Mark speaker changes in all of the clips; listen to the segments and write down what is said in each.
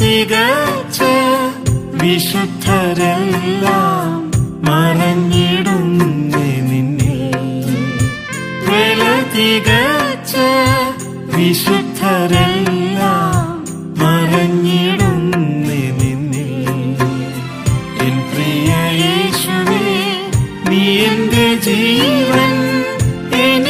Speaker 1: തികച്ച വിശുദ്ധരെല്ലാം മറഞ്ഞിടുന്നേ നിന്നിൽ. വില തികച്ച വിശുദ്ധരെല്ലാം മറഞ്ഞിടുന്നേ നിന്നിൽ. എൻ പ്രിയ യേശുവേ നീ എന്റെ ജീവൻ എനിക്കു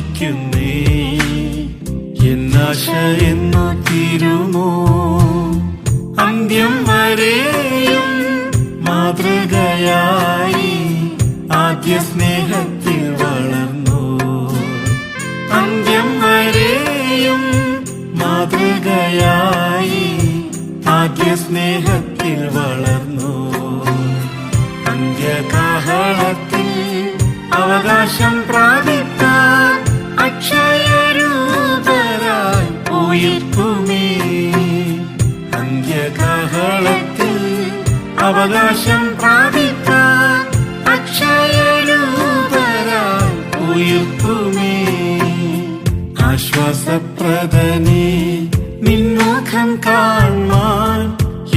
Speaker 1: വാഞ്ചിക്കുന്നേ എന്നാശ എന്നു തീരുമോ? അന്ത്യം വരെയും മാതൃകയായി ആദ്യ സ്നേഹത്തിൽ വളർന്നു. അന്ത്യം വരെയും മാതൃകയായി ആദ്യ സ്നേഹത്തിൽ വളർന്നു. അന്ത്യകാഹളത്തിൽ അവകാശം പ്രാപിക്കാൻ ഉയർത്തുമേ അന്ത്യകാഹളത്തിൽ അവകാശം പ്രാപിക്കാൻ അക്ഷയരൂപരായി ഉയർത്തുമേ. ആശ്വാസപ്രദനേ നിൻമുഖം കാണാൻ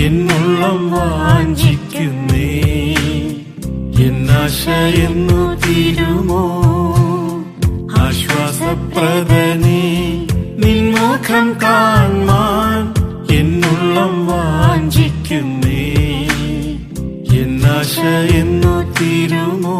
Speaker 1: എന്നുള്ളം വാഞ്ചിക്കുന്നേ. എന്നാശ തിരുമോ? ആശ്വാസപ്രദനേ നിൻമുഖം കാൺമാൻ എന്നുള്ളം വാഞ്ചിക്കുന്നേ. എന്നാശ എന്നു തീരുമോ?